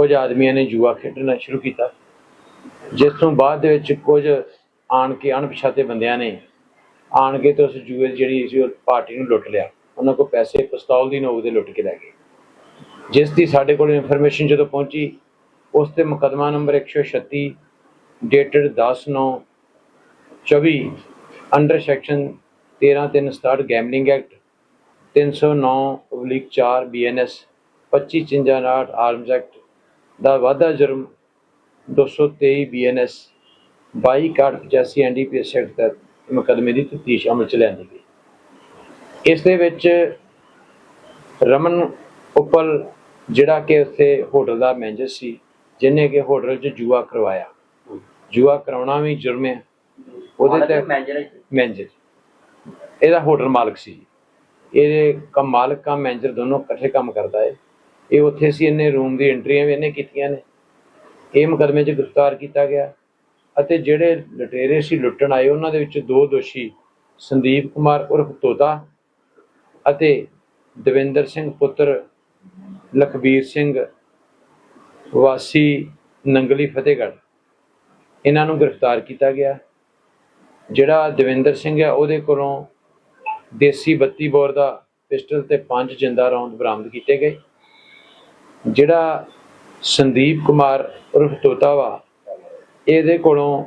ਕੁਝ ਆਦਮੀਆਂ ਨੇ ਜੂਆ ਖੇਡਣਾ ਸ਼ੁਰੂ ਕੀਤਾ। ਜਿਸ ਤੋਂ ਬਾਅਦ ਦੇ ਵਿੱਚ ਕੁਝ ਆਣ ਕੇ ਅਣਪਛਾਤੇ ਬੰਦਿਆਂ ਨੇ ਆਣ ਕੇ ਤੇ ਉਸ ਜੂਏ ਦੀ ਜਿਹੜੀ ਸੀ ਉਹ ਪਾਰਟੀ ਨੂੰ ਲੁੱਟ ਲਿਆ। ਉਹਨਾਂ ਕੋਲ ਪੈਸੇ, ਪਿਸਤੌਲ ਦੀ ਨੋਕ ਦੇ ਲੁੱਟ ਕੇ ਲੈ ਗਏ। ਜਿਸ ਦੀ ਸਾਡੇ ਕੋਲ ਇਨਫੋਰਮੇਸ਼ਨ ਜਦੋਂ ਪਹੁੰਚੀ, ਉਸ ਤੇ ਮੁਕਦਮਾ number 136 dated 10 9 24 under section 13367 gambling act 309 oblique 4 BNS 2559 arms act ਦਾ ਵਾਧਾ ਜੁਰਮ 223 ਬੀਐਨਐਸ 2285 ਐਨਡੀਪੀਐਸ ਐਕਟ ਤਹਿਤ ਮੁਕੱਦਮੇ ਦੀ ਤਫਤੀਸ਼ ਅਮਲ ਚ ਲਿਆਂਦੀ ਗਈ। ਇਸ ਦੇ ਵਿੱਚ ਰਮਨ ਉਪਲ ਜਿਹੜਾ ਕਿ ਉੱਥੇ ਹੋਟਲ ਦਾ ਮੈਨੇਜਰ ਸੀ ਜਿਹਨੇ ਕਿ ਹੋਟਲ 'ਚ ਜੂਆ ਕਰਵਾਇਆ। ਜੂਆ ਕਰਾਉਣਾ ਵੀ ਜੁਰਮ ਹੈ। ਉਹਦੇ ਤੇ ਮੈਨੇਜਰ ਇਹਦਾ ਹੋਟਲ ਮਾਲਕ ਸੀ ਇਹਦੇ ਕੰਮ ਮਾਲਕ ਕੰਮ ਮੈਨੇਜਰ ਦੋਨੋਂ ਇਕੱਠੇ ਕੰਮ ਕਰਦਾ ਹੈ। ਇਹ ਉੱਥੇ ਸੀ, ਇਹਨੇ ਰੂਮ ਦੀ ਐਂਟਰੀਆਂ ਵੀ ਇਹਨੇ ਕੀਤੀਆਂ ਨੇ। ਇਹ ਮੁਕੱਦਮੇ 'ਚ ਗ੍ਰਿਫਤਾਰ ਕੀਤਾ ਗਿਆ ਅਤੇ ਜਿਹੜੇ ਲੁਟੇਰੇ ਸੀ, ਲੁੱਟਣ ਆਏ, ਉਹਨਾਂ ਦੇ ਵਿੱਚ ਦੋ ਦੋਸ਼ੀ, ਸੰਦੀਪ ਕੁਮਾਰ ਉਰਫ ਤੋਤਾ ਅਤੇ ਦਵਿੰਦਰ ਸਿੰਘ ਪੁੱਤਰ, ਲਖਬੀਰ ਸਿੰਘ ਵਾਸੀ, ਨੰਗਲੀ ਫਤਿਹਗੜ੍ਹ। ਇਹਨਾਂ ਨੂੰ ਗ੍ਰਿਫਤਾਰ ਕੀਤਾ ਗਿਆ। ਜਿਹੜਾ ਦਵਿੰਦਰ ਸਿੰਘ ਹੈ, ਉਹਦੇ ਕੋਲੋਂ ਦੇਸੀ 32 ਬੋਰ ਦਾ ਪਿਸਟਲ ਤੇ ਪੰਜ ਜਿੰਦਾ ਰੌਂਦ ਬਰਾਮਦ ਕੀਤੇ ਗਏ। ਜਿਹੜਾ ਸੰਦੀਪ ਕੁਮਾਰ ਉਰਫ ਤੋਤਾ ਵਾ ਇਹਦੇ ਕੋਲੋਂ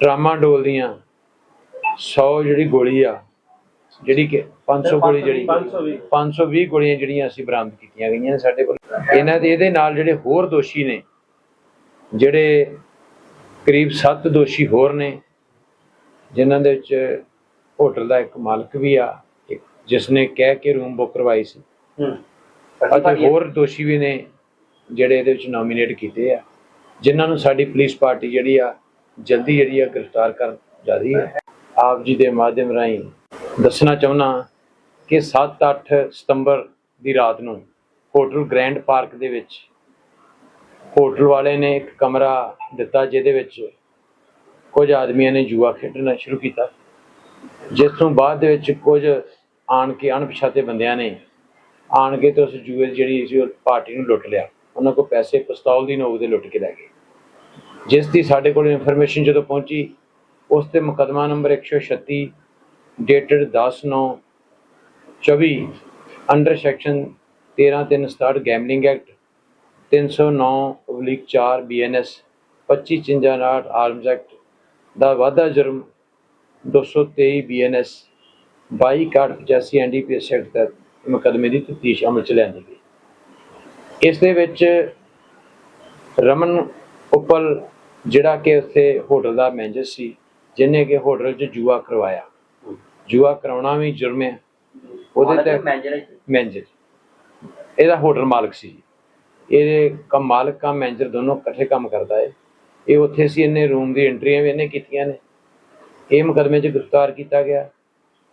ਟਰਾਮਾਡੋਲ ਦੀਆਂ 100 ਜਿਹੜੀ ਗੋਲੀ ਆ ਜਿਹੜੀ ਕਿ 500 ਗੋਲੀ ਜਿਹੜੀ 520 ਗੋਲੀਆਂ ਜਿਹੜੀਆਂ ਅਸੀਂ ਬਰਾਮਦ ਕੀਤੀਆਂ ਗਈਆਂ ਨੇ ਸਾਡੇ ਕੋਲ। ਇਹਨਾਂ ਦੇ ਇਹਦੇ ਨਾਲ ਜਿਹੜੇ ਹੋਰ ਦੋਸ਼ੀ ਨੇ ਜਿਹੜੇ ਕਰੀਬ 7 ਦੋਸ਼ੀ ਹੋਰ ਨੇ ਜਿਨ੍ਹਾਂ ਦੇ ਵਿੱਚ ਹੋਟਲ ਦਾ ਇੱਕ ਮਾਲਕ ਵੀ ਆ ਜਿਸ ਨੇ ਕਹਿ ਕੇ ਰੂਮ ਬੁੱਕ ਕਰਵਾਈ ਸੀ। ਅਤੇ ਹੋਰ ਦੋਸ਼ੀ ਵੀ ਨੇ ਜਿਹੜੇ ਇਹਦੇ ਵਿੱਚ ਨੋਮੀਨੇਟ ਕੀਤੇ ਆ ਜਿਨ੍ਹਾਂ ਨੂੰ ਸਾਡੀ ਪੁਲਿਸ ਪਾਰਟੀ ਜਿਹੜੀ ਆ ਜਲਦੀ ਜਿਹੜੀ ਆ ਗ੍ਰਿਫਤਾਰ ਕਰ ਜਾਦੀ ਹੈ। ਆਪ ਜੀ ਦੇ ਮਾਧਿਅਮ ਰਾਹੀਂ ਦੱਸਣਾ ਚਾਹੁੰਦਾ ਕਿ 7-8 ਸਤੰਬਰ ਦੀ ਰਾਤ ਨੂੰ ਹੋਟਲ ਗ੍ਰੈਂਡ ਪਾਰਕ ਦੇ ਵਿੱਚ ਹੋਟਲ ਵਾਲੇ ਨੇ ਇੱਕ ਕਮਰਾ ਦਿੱਤਾ ਜਿਹਦੇ ਵਿੱਚ ਕੁਝ ਆਦਮੀਆਂ ਨੇ ਜੂਆ ਖੇਡਣਾ ਸ਼ੁਰੂ ਕੀਤਾ ਜਿਸ ਤੋਂ ਬਾਅਦ ਦੇ ਵਿੱਚ ਕੁਝ ਆਣ ਕੇ ਅਣਪਛਾਤੇ ਬੰਦਿਆਂ ਨੇ ਆਣ ਕੇ ਤੇ ਉਸ ਜੂਏ ਜਿਹੜੀ ਸੀ ਉਹ ਪਾਰਟੀ ਨੂੰ ਲੁੱਟ ਲਿਆ। ਉਹਨਾਂ ਕੋਲ ਪੈਸੇ, ਪਿਸਤੌਲ ਦੀ ਨੋਕ ਦੇ ਲੁੱਟ ਕੇ ਲੈ ਗਏ। ਜਿਸ ਦੀ ਸਾਡੇ ਕੋਲ ਇਨਫੋਰਮੇਸ਼ਨ ਜਦੋਂ ਪਹੁੰਚੀ, ਉਸ ਤੇ ਮੁਕਦਮਾ number 136 dated 10 9 24 under section 13367 gambling act 309 oblique 4 BNS 2559 arms act ਦਾ ਵਾਧਾ ਜੁਰਮ 223 ਬੀਐਨਐਸ 2285 ਐਨਡੀਪੀਐਸ ਐਕਟ ਤਹਿਤ ਮੁਕੱਦਮੇ ਦੀ ਤਫਤੀਸ਼ ਅਮਲ ਚ ਲਿਆਂਦੀ ਗਈ। ਇਸ ਦੇ ਵਿੱਚ ਰਮਨ ਉਪਲ ਜਿਹੜਾ ਕਿ ਉੱਥੇ ਹੋਟਲ ਦਾ ਮੈਨੇਜਰ ਸੀ ਜਿਹਨੇ ਕਿ ਹੋਟਲ 'ਚ ਜੂਆ ਕਰਵਾਇਆ। ਜੂਆ ਕਰਾਉਣਾ ਵੀ ਜੁਰਮ ਹੈ। ਉਹਦੇ ਤੇ ਮੈਨੇਜਰ ਇਹਦਾ ਹੋਟਲ ਮਾਲਕ ਸੀ ਇਹਦੇ ਕੰਮ ਮਾਲਕ ਕੰਮ ਮੈਨੇਜਰ ਦੋਨੋਂ ਇਕੱਠੇ ਕੰਮ ਕਰਦਾ ਹੈ ਇਹ ਉੱਥੇ ਸੀ ਇਹਨੇ ਰੂਮ ਦੀ ਐਂਟਰੀਆਂ ਵੀ ਇਹਨੇ ਕੀਤੀਆਂ ਨੇ। ਇਹ ਮੁਕੱਦਮੇ 'ਚ ਗ੍ਰਿਫਤਾਰ ਕੀਤਾ ਗਿਆ।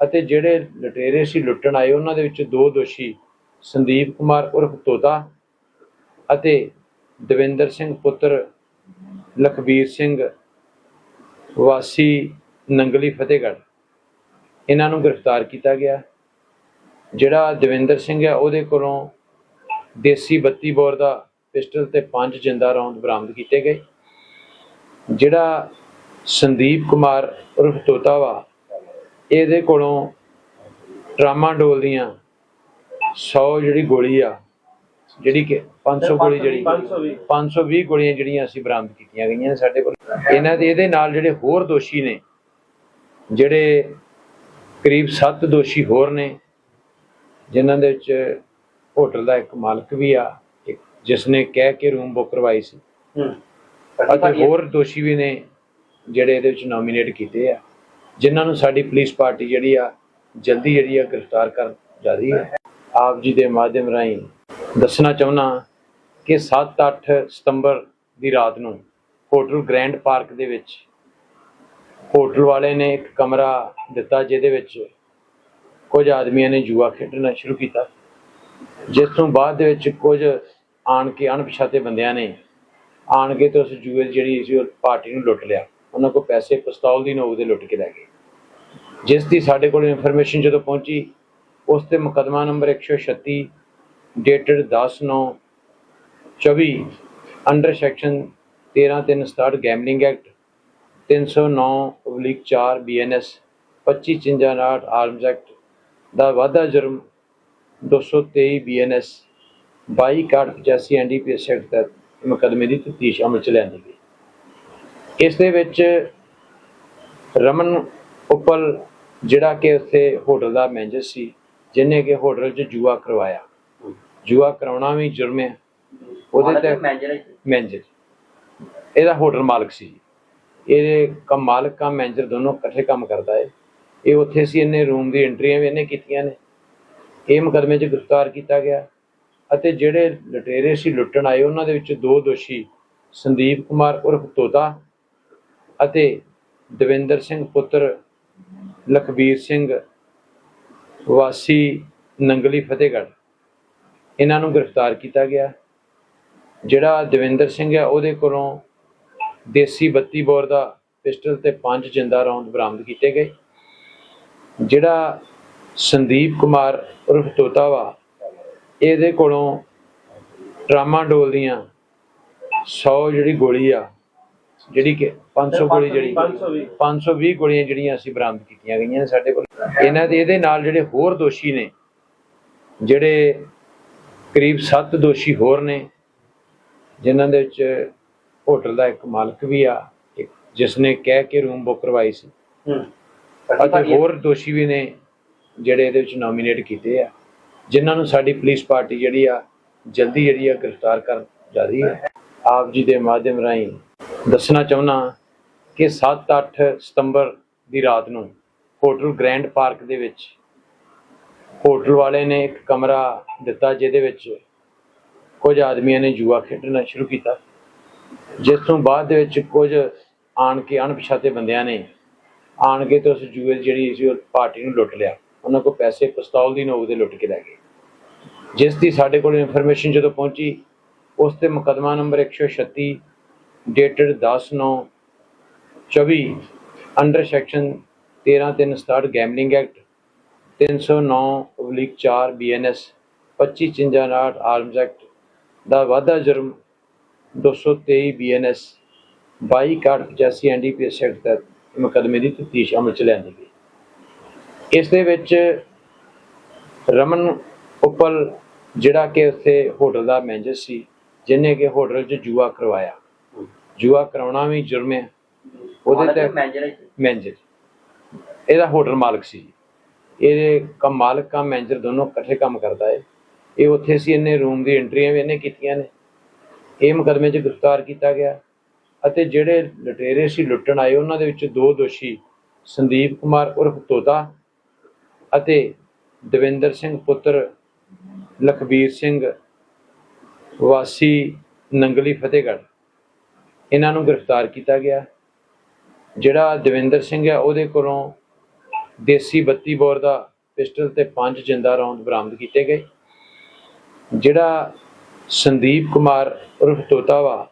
ਅਤੇ ਜਿਹੜੇ ਲੁਟੇਰੇ ਸੀ, ਲੁੱਟਣ ਆਏ, ਉਹਨਾਂ ਦੇ ਵਿੱਚ ਦੋ ਦੋਸ਼ੀ, ਸੰਦੀਪ ਕੁਮਾਰ ਉਰਫ ਤੋਤਾ ਅਤੇ ਦਵਿੰਦਰ ਸਿੰਘ ਪੁੱਤਰ, ਲਖਬੀਰ ਸਿੰਘ ਵਾਸੀ, ਨੰਗਲੀ ਫਤਿਹਗੜ੍ਹ। ਇਹਨਾਂ ਨੂੰ ਗ੍ਰਿਫਤਾਰ ਕੀਤਾ ਗਿਆ। ਜਿਹੜਾ ਦਵਿੰਦਰ ਸਿੰਘ ਹੈ, ਉਹਦੇ ਕੋਲੋਂ ਦੇਸੀ 32 ਬੋਰ ਦਾ ਪਿਸਟਲ ਤੇ ਪੰਜ ਜਿੰਦਾ ਰੌਂਦ ਬਰਾਮਦ ਕੀਤੇ ਗਏ। ਜਿਹੜਾ ਸੰਦੀਪ ਕੁਮਾਰ ਉਰਫ ਤੋਤਾ ਵਾ ਇਹਦੇ ਕੋਲੋਂ ਟਰਾਮਾਡੋਲ ਦੀਆਂ 100 ਜਿਹੜੀ ਗੋਲੀ ਆ ਜਿਹੜੀ ਕਿ 500 ਗੋਲੀ ਜਿਹੜੀ 520 ਗੋਲੀਆਂ ਜਿਹੜੀਆਂ ਅਸੀਂ ਬਰਾਮਦ ਕੀਤੀਆਂ ਗਈਆਂ ਨੇ ਸਾਡੇ ਕੋਲ। ਇਹਨਾਂ ਦੇ ਇਹਦੇ ਨਾਲ ਜਿਹੜੇ ਹੋਰ ਦੋਸ਼ੀ ਨੇ ਜਿਹੜੇ ਕਰੀਬ 7 ਦੋਸ਼ੀ ਹੋਰ ਨੇ ਜਿਨ੍ਹਾਂ ਦੇ ਵਿੱਚ ਹੋਟਲ ਦਾ ਇੱਕ ਮਾਲਕ ਵੀ ਆ ਜਿਸ ਨੇ ਕਹਿ ਕੇ ਰੂਮ ਬੁੱਕ ਕਰਵਾਈ ਸੀ। ਅਤੇ ਹੋਰ ਦੋਸ਼ੀ ਵੀ ਨੇ ਜਿਹੜੇ ਇਹਦੇ ਵਿੱਚ ਨੋਮੀਨੇਟ ਕੀਤੇ ਆ। ਜਿਨ੍ਹਾਂ ਨੂੰ ਸਾਡੀ ਪੁਲਿਸ ਪਾਰਟੀ ਜਿਹੜੀ ਆ, ਜਲਦੀ ਜਿਹੜੀ ਆ ਗ੍ਰਿਫਤਾਰ ਕਰ ਰਹੀ ਹੈ। ਆਪ ਜੀ ਦੇ ਮਾਧਿਅਮ ਰਾਹੀਂ ਦੱਸਣਾ ਚਾਹੁੰਦਾ ਕਿ 7-8 ਸਤੰਬਰ ਦੀ ਰਾਤ ਨੂੰ ਹੋਟਲ ਗ੍ਰੈਂਡ ਪਾਰਕ ਦੇ ਵਿੱਚ ਹੋਟਲ ਵਾਲੇ ਨੇ ਇੱਕ ਕਮਰਾ ਦਿੱਤਾ ਜਿਹਦੇ ਵਿੱਚ ਕੁਝ ਆਦਮੀਆਂ ਨੇ ਜੂਆ ਖੇਡਣਾ ਸ਼ੁਰੂ ਕੀਤਾ। ਜਿਸ ਤੋਂ ਬਾਅਦ ਦੇ ਵਿੱਚ ਕੁਝ ਆਣ ਕੇ ਅਣਪਛਾਤੇ ਬੰਦਿਆਂ ਨੇ ਆਣ ਕੇ ਤੇ ਉਸ ਜੂਏ ਦੀ ਜਿਹੜੀ ਸੀ ਉਹ ਪਾਰਟੀ ਨੂੰ ਲੁੱਟ ਲਿਆ। ਉਹਨਾਂ ਕੋਲ ਪੈਸੇ ਪਿਸਤੌਲ ਦੀ ਨੋਕ ਦੇ ਲੁੱਟ ਕੇ ਲੈ ਗਏ। ਜਿਸ ਦੀ ਸਾਡੇ ਕੋਲ ਇਨਫੋਰਮੇਸ਼ਨ ਜਦੋਂ ਪਹੁੰਚੀ, ਉਸ ਤੇ ਮੁਕਦਮਾ number 136 dated 10 9 24 under section 13367 gambling act 309 oblique 4 BNS 25 ਚਿੰਜਾਨਾਟ ਆਰਮਸ ਐਕਟ ਦਾ ਵਾਧਾ ਜੁਰਮ 223 ਬੀਐਨਐਸ 22 ਕਾਰਡ 85 ਐਨਡੀਪੀਐਸ ਐਕਟ ਤਹਿਤ ਮੁਕੱਦਮੇ ਦੀ ਤਫਤੀਸ਼ ਅਮਲ ਚ ਲਿਆਂਦੀ ਗਈ। ਇਸ ਦੇ ਵਿੱਚ ਰਮਨ ਉਪਲ ਜਿਹੜਾ ਕਿ ਉੱਥੇ ਹੋਟਲ ਦਾ ਮੈਨੇਜਰ ਸੀ ਜਿਹਨੇ ਕਿ ਹੋਟਲ 'ਚ ਜੂਆ ਕਰਵਾਇਆ। ਜੂਆ ਕਰਾਉਣਾ ਵੀ ਜੁਰਮ ਹੈ। ਉਹਦੇ ਤੇ ਮੈਨੇਜਰ ਮੈਨੇਜਰ। ਇਹਦਾ ਹੋਟਲ ਮਾਲਕ ਸੀ ਇਹਦੇ ਕੰਮ ਮਾਲਕ ਕੰਮ ਮੈਨੇਜਰ ਦੋਨੋਂ ਇਕੱਠੇ ਕੰਮ ਕਰਦਾ ਹੈ ਇਹ ਉੱਥੇ ਸੀ ਇਹਨੇ ਰੂਮ ਦੀ ਐਂਟਰੀਆਂ ਵੀ ਇਹਨੇ ਕੀਤੀਆਂ ਨੇ। ਇਹ ਮੁਕੱਦਮੇ 'ਚ ਗ੍ਰਿਫਤਾਰ ਕੀਤਾ ਗਿਆ। ਅਤੇ ਜਿਹੜੇ ਲੁਟੇਰੇ ਸੀ ਲੁੱਟਣ ਆਏ ਉਹਨਾਂ ਦੇ ਵਿੱਚ ਦੋ ਦੋਸ਼ੀ ਸੰਦੀਪ ਕੁਮਾਰ ਉਰਫ ਤੋਤਾ ਅਤੇ ਦਵਿੰਦਰ ਸਿੰਘ ਪੁੱਤਰ, ਲਖਬੀਰ ਸਿੰਘ ਵਾਸੀ ਨੰਗਲੀ ਫਤਿਹਗੜ੍ਹ। ਇਹਨਾਂ ਨੂੰ ਗ੍ਰਿਫਤਾਰ ਕੀਤਾ ਗਿਆ। ਜਿਹੜਾ ਦਵਿੰਦਰ ਸਿੰਘ ਹੈ, ਉਹਦੇ ਕੋਲੋਂ ਦੇਸੀ 32 ਬੋਰ ਦਾ ਪਿਸਟਲ ਤੇ ਪੰਜ ਜਿੰਦਾ ਰੌਂਦ ਬਰਾਮਦ ਕੀਤੇ ਗਏ। ਜਿਹੜਾ ਸੰਦੀਪ ਕੁਮਾਰ ਉਰਫ ਤੋਤਾ ਵਾ ਇਹਦੇ ਕੋਲੋਂ ਟਰਾਮਾਡੋਲ ਦੀਆਂ 100 ਜਿਹੜੀ ਗੋਲੀ ਆ ਜਿਹੜੀ ਕਿ 500 ਗੋਲੀ ਜਿਹੜੀ 520 520 ਗੋਲੀਆਂ ਜਿਹੜੀਆਂ ਅਸੀਂ ਬਰਾਮਦ ਕੀਤੀਆਂ ਗਈਆਂ ਨੇ ਸਾਡੇ ਕੋਲ। ਇਹਨਾਂ ਦੇ ਇਹਦੇ ਨਾਲ ਜਿਹੜੇ ਹੋਰ ਦੋਸ਼ੀ ਨੇ ਜਿਹੜੇ ਕਰੀਬ 7 ਦੋਸ਼ੀ ਹੋਰ ਨੇ ਜਿਨ੍ਹਾਂ ਦੇ ਵਿੱਚ ਹੋਟਲ ਦਾ ਇੱਕ ਮਾਲਕ ਵੀ ਆ ਜਿਸ ਨੇ ਕਹਿ ਕੇ ਰੂਮ ਬੁੱਕ ਕਰਵਾਈ ਸੀ। ਅਤੇ ਹੋਰ ਦੋਸ਼ੀ ਵੀ ਨੇ ਜਿਹੜੇ ਇਹਦੇ ਵਿੱਚ ਨੋਮੀਨੇਟ ਕੀਤੇ ਆ ਜਿਨ੍ਹਾਂ ਨੂੰ ਸਾਡੀ ਪੁਲਿਸ ਪਾਰਟੀ ਜਿਹੜੀ ਆ ਜਲਦੀ ਜਿਹੜੀ ਆ ਗ੍ਰਿਫਤਾਰ ਕਰ ਜਾਦੀ ਹੈ। ਆਪ ਜੀ ਦੇ ਮਾਧਿਅਮ ਰਾਹੀਂ ਦੱਸਣਾ ਚਾਹੁੰਦਾ ਕਿ 7-8 ਸਤੰਬਰ ਦੀ ਰਾਤ ਨੂੰ ਹੋਟਲ ਗ੍ਰੈਂਡ ਪਾਰਕ ਦੇ ਵਿੱਚ ਹੋਟਲ ਵਾਲੇ ਨੇ ਇੱਕ ਕਮਰਾ ਦਿੱਤਾ ਜਿਹਦੇ ਵਿੱਚ ਕੁਝ ਆਦਮੀਆਂ ਨੇ ਜੂਆ ਖੇਡਣਾ ਸ਼ੁਰੂ ਕੀਤਾ। ਜਿਸ ਤੋਂ ਬਾਅਦ ਦੇ ਵਿੱਚ ਕੁਝ ਆਣ ਕੇ ਅਣਪਛਾਤੇ ਬੰਦਿਆਂ ਨੇ ਆਣ ਕੇ ਤੇ ਉਸ ਜੂਏ ਦੀ ਜਿਹੜੀ ਸੀ ਉਹ ਪਾਰਟੀ ਨੂੰ ਲੁੱਟ ਲਿਆ। ਉਹਨਾਂ ਕੋਲ ਪੈਸੇ, ਪਿਸਤੌਲ ਦੀ ਨੋਕ ਦੇ ਲੁੱਟ ਕੇ ਲੈ ਗਏ। ਜਿਸ ਦੀ ਸਾਡੇ ਕੋਲ ਇਨਫੋਰਮੇਸ਼ਨ ਜਦੋਂ ਪਹੁੰਚੀ, ਉਸ ਤੇ ਮੁਕਦਮਾ number 136 dated 10/9 24 under section 13367 gambling act 309 oblique 4 BNS 25 ਚਿੰਜਾਨਾਟ ਆਰਮਸ ਐਕਟ ਦਾ ਵਾਧਾ ਜੁਰਮ 223 ਬੀਐਨਐਸ 22 ਕਾਰਡ 85 ਐਨਡੀਪੀਐਸ ਐਕਟ ਤਹਿਤ ਮੁਕੱਦਮੇ ਦੀ ਤਫਤੀਸ਼ ਅਮਲ ਚ ਲਿਆਂਦੀ ਗਈ। ਇਸ ਦੇ ਵਿੱਚ ਰਮਨ ਉਪਲ ਜਿਹੜਾ ਕਿ ਉੱਥੇ ਹੋਟਲ ਦਾ ਮੈਨੇਜਰ ਸੀ, ਜਿਹਨੇ ਕਿ ਹੋਟਲ 'ਚ ਜੂਆ ਕਰਵਾਇਆ। ਜੂਆ ਕਰਾਉਣਾ ਵੀ ਜੁਰਮ ਹੈ। ਉਹਦੇ ਤੇ ਮੈਨੇਜਰ ਇਹਦਾ ਹੋਟਲ ਮਾਲਕ ਸੀ ਇਹਦੇ ਕੰਮ ਮਾਲਕ ਕੰਮ ਮੈਨੇਜਰ ਦੋਨੋਂ ਇਕੱਠੇ ਕੰਮ ਕਰਦਾ ਹੈ ਇਹ ਉੱਥੇ ਸੀ ਇਹਨੇ ਰੂਮ ਦੀ ਐਂਟਰੀਆਂ ਵੀ ਇਹਨੇ ਕੀਤੀਆਂ ਨੇ। ਇਹ ਮੁਕੱਦਮੇ 'ਚ ਗ੍ਰਿਫਤਾਰ ਕੀਤਾ ਗਿਆ। ਅਤੇ ਜਿਹੜੇ ਲੁਟੇਰੇ ਸੀ ਲੁੱਟਣ ਆਏ ਉਹਨਾਂ ਦੇ ਵਿੱਚ ਦੋ ਦੋਸ਼ੀ ਸੰਦੀਪ ਕੁਮਾਰ ਉਰਫ ਤੋਤਾ ਅਤੇ ਦਵਿੰਦਰ ਸਿੰਘ ਪੁੱਤਰ ਲਖਬੀਰ ਸਿੰਘ ਵਾਸੀ ਨੰਗਲੀ ਫਤਿਹਗੜ੍ਹ। ਇਹਨਾਂ ਨੂੰ ਗ੍ਰਿਫਤਾਰ ਕੀਤਾ ਗਿਆ। ਜਿਹੜਾ ਦਵਿੰਦਰ ਸਿੰਘ ਹੈ ਉਹਦੇ ਕੋਲੋਂ ਦੇਸੀ 32 ਬੋਰ ਦਾ ਪਿਸਟਲ ਤੇ ਪੰਜ ਜਿੰਦਾ ਰੌਂਦ ਬਰਾਮਦ ਕੀਤੇ ਗਏ। ਜਿਹੜਾ ਸੰਦੀਪ ਕੁਮਾਰ ਉਰਫ ਤੋਤਾ ਵਾ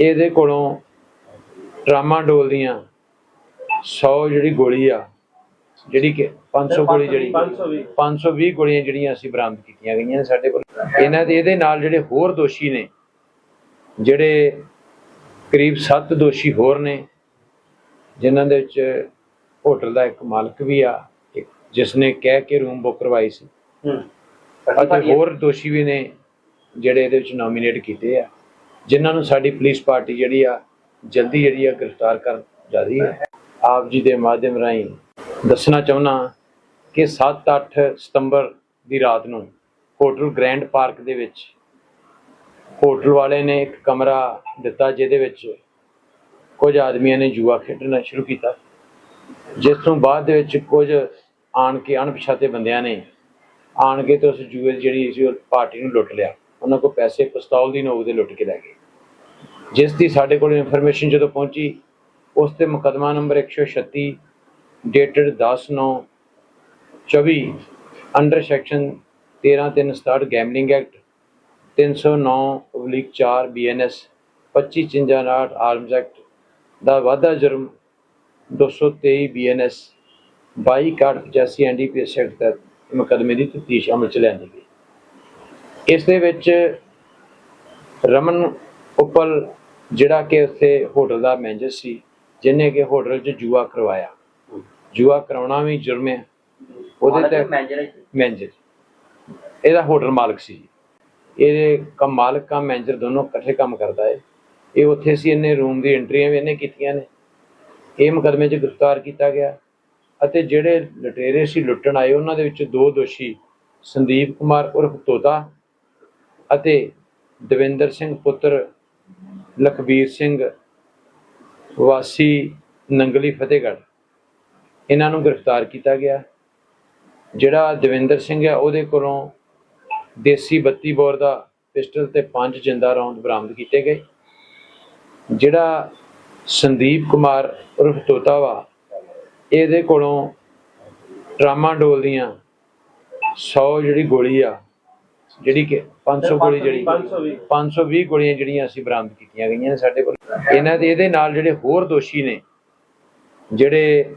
ਇਹਦੇ ਕੋਲੋਂ ਟਰਾਮਾਡੋਲ ਦੀਆਂ 100 ਜਿਹੜੀ ਗੋਲੀ ਆ ਜਿਹੜੀ ਕਿ 500 ਗੋਲੀ ਜਿਹੜੀ 520 520 ਗੋਲੀਆਂ ਜਿਹੜੀਆਂ ਅਸੀਂ ਬਰਾਮਦ ਕੀਤੀਆਂ ਗਈਆਂ ਨੇ ਸਾਡੇ ਕੋਲ। ਇਹਨਾਂ ਦੇ ਇਹਦੇ ਨਾਲ ਜਿਹੜੇ ਹੋਰ ਦੋਸ਼ੀ ਨੇ ਜਿਹੜੇ ਕਰੀਬ 7 ਦੋਸ਼ੀ ਹੋਰ ਨੇ ਜਿਨ੍ਹਾਂ ਦੇ ਵਿੱਚ ਹੋਟਲ ਦਾ ਇੱਕ ਮਾਲਕ ਵੀ ਆ ਇੱਕ ਜਿਸ ਨੇ ਕਹਿ ਕੇ ਰੂਮ ਬੁੱਕ ਕਰਵਾਈ ਸੀ। ਅਤੇ ਹੋਰ ਦੋਸ਼ੀ ਵੀ ਨੇ ਜਿਹੜੇ ਇਹਦੇ ਵਿੱਚ ਨੋਮੀਨੇਟ ਕੀਤੇ ਆ ਜਿਨ੍ਹਾਂ ਨੂੰ ਸਾਡੀ ਪੁਲਿਸ ਪਾਰਟੀ ਜਿਹੜੀ ਆ ਜਲਦੀ ਜਿਹੜੀ ਆ ਗ੍ਰਿਫਤਾਰ ਕਰ ਜਾਦੀ ਹੈ। ਆਪ ਜੀ ਦੇ ਮਾਧਿਅਮ ਰਾਹੀਂ ਦੱਸਣਾ ਚਾਹੁੰਦਾ ਕਿ 7-8 ਸਤੰਬਰ ਦੀ ਰਾਤ ਨੂੰ ਹੋਟਲ ਗ੍ਰੈਂਡ ਪਾਰਕ ਦੇ ਵਿੱਚ ਹੋਟਲ ਵਾਲੇ ਨੇ ਇੱਕ ਕਮਰਾ ਦਿੱਤਾ ਜਿਹਦੇ ਵਿੱਚ ਕੁਝ ਆਦਮੀਆਂ ਨੇ ਜੂਆ ਖੇਡਣਾ ਸ਼ੁਰੂ ਕੀਤਾ। ਜਿਸ ਤੋਂ ਬਾਅਦ ਦੇ ਵਿੱਚ ਕੁਝ ਆਣ ਕੇ ਅਣਪਛਾਤੇ ਬੰਦਿਆਂ ਨੇ ਆਣ ਕੇ ਤੇ ਉਸ ਜੂਏ ਦੀ ਜਿਹੜੀ ਸੀ ਉਹ ਪਾਰਟੀ ਨੂੰ ਲੁੱਟ ਲਿਆ। ਉਹਨਾਂ ਕੋਲ ਪੈਸੇ, ਪਿਸਤੌਲ ਦੀ ਨੋਕ ਦੇ ਲੁੱਟ ਕੇ ਲੈ ਗਏ। ਜਿਸ ਦੀ ਸਾਡੇ ਕੋਲ ਇਨਫੋਰਮੇਸ਼ਨ ਜਦੋਂ ਪਹੁੰਚੀ, ਉਸ ਤੇ ਮੁਕਦਮਾ number 136 dated 10/9 24 under section 13367 gambling act 309 oblique 4 BNS 25 ਚਿੰਜਾਨਾਟ ਆਰਮਸ ਐਕਟ ਦਾ ਵਾਧਾ ਜੁਰਮ 223 ਬੀਐਨਐਸ 22 ਕਾਰਡ 85 ਐਨਡੀਪੀਐਸ ਐਕਟ ਤਹਿਤ ਮੁਕੱਦਮੇ ਦੀ ਤਫਤੀਸ਼ ਅਮਲ ਚ ਲਿਆਂਦੀ ਗਈ। ਇਸ ਦੇ ਵਿੱਚ ਰਮਨ ਉੱਪਲ ਜਿਹੜਾ ਕਿ ਉੱਥੇ ਹੋਟਲ ਦਾ ਮੈਨੇਜਰ ਸੀ ਜਿਹਨੇ ਕਿ ਹੋਟਲ 'ਚ ਜੂਆ ਕਰਵਾਇਆ। ਜੂਆ ਕਰਾਉਣਾ ਵੀ ਜੁਰਮ ਹੈ। ਉਹਦੇ ਤੇ ਮੈਨੇਜਰ ਇਹਦਾ ਹੋਟਲ ਮਾਲਕ ਸੀ ਇਹ ਕੰਮ ਮਾਲਕ ਕੰਮ ਮੈਨੇਜਰ ਦੋਨੋਂ ਇਕੱਠੇ ਕੰਮ ਕਰਦਾ ਹੈ ਇਹ ਉੱਥੇ ਸੀ, ਇਹਨੇ ਰੂਮ ਦੀ ਐਂਟਰੀਆਂ ਵੀ ਇਹਨੇ ਕੀਤੀਆਂ ਨੇ। ਇਹ ਮੁਕੱਦਮੇ 'ਚ ਗ੍ਰਿਫਤਾਰ ਕੀਤਾ ਗਿਆ ਅਤੇ ਜਿਹੜੇ ਲੁਟੇਰੇ ਸੀ, ਲੁੱਟਣ ਆਏ, ਉਹਨਾਂ ਦੇ ਵਿੱਚ ਦੋ ਦੋਸ਼ੀ, ਸੰਦੀਪ ਕੁਮਾਰ ਉਰਫ ਤੋਤਾ ਅਤੇ ਦਵਿੰਦਰ ਸਿੰਘ ਪੁੱਤਰ, ਲਖਬੀਰ ਸਿੰਘ ਵਾਸੀ ਨੰਗਲੀ ਫਤਿਹਗੜ੍ਹ। ਇਹਨਾਂ ਨੂੰ ਗ੍ਰਿਫਤਾਰ ਕੀਤਾ ਗਿਆ। ਜਿਹੜਾ ਦਵਿੰਦਰ ਸਿੰਘ ਹੈ, ਉਹਦੇ ਕੋਲੋਂ ਦੇਸੀ 32 ਬੋਰ ਦਾ ਪਿਸਟਲ ਤੇ ਪੰਜ ਜਿੰਦਾ ਰੌਂਦ ਬਰਾਮਦ ਕੀਤੇ ਗਏ, ਜਿਹੜਾ ਸੰਦੀਪ ਕੁਮਾਰ ਉਰਫ ਤੋਤਾ ਵਾ, ਇਹਦੇ ਕੋਲੋਂ ਟਰਾਮਾਡੋਲ ਦੀਆਂ 100 ਜਿਹੜੀ ਗੋਲੀ ਆ, ਜਿਹੜੀ ਕਿ 500 ਗੋਲੀ ਜਿਹੜੀ 520 520 ਗੋਲੀਆਂ ਜਿਹੜੀਆਂ ਅਸੀਂ ਬਰਾਮਦ ਕੀਤੀਆਂ ਗਈਆਂ ਨੇ ਸਾਡੇ ਕੋਲ। ਇਹਨਾਂ ਦੇ, ਇਹਦੇ ਨਾਲ ਜਿਹੜੇ ਹੋਰ ਦੋਸ਼ੀ ਨੇ, ਜਿਹੜੇ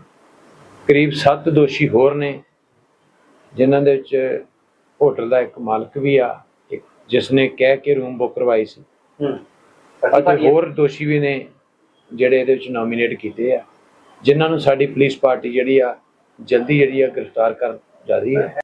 ਕਰੀਬ 7 ਦੋਸ਼ੀ ਹੋਰ ਨੇ, ਜਿਨ੍ਹਾਂ ਦੇ ਵਿੱਚ ਹੋਟਲ ਦਾ ਇੱਕ ਮਾਲਕ ਵੀ ਆ ਜਿਸ ਨੇ ਕਹਿ ਕੇ ਰੂਮ ਬੁੱਕ ਕਰਵਾਈ ਸੀ। ਹੂੰ। ਅਤੇ ਹੋਰ ਦੋਸ਼ੀ ਵੀ ਨੇ ਜਿਹੜੇ ਇਹਦੇ ਵਿੱਚ ਨੋਮੀਨੇਟ ਕੀਤੇ ਆ ਜਿਨ੍ਹਾਂ ਨੂੰ ਸਾਡੀ ਪੁਲਿਸ ਪਾਰਟੀ ਜਿਹੜੀ ਆ ਜਲਦੀ ਜਿਹੜੀ ਆ ਗ੍ਰਿਫਤਾਰ ਕਰ ਜਾ ਰਹੀ ਹੈ।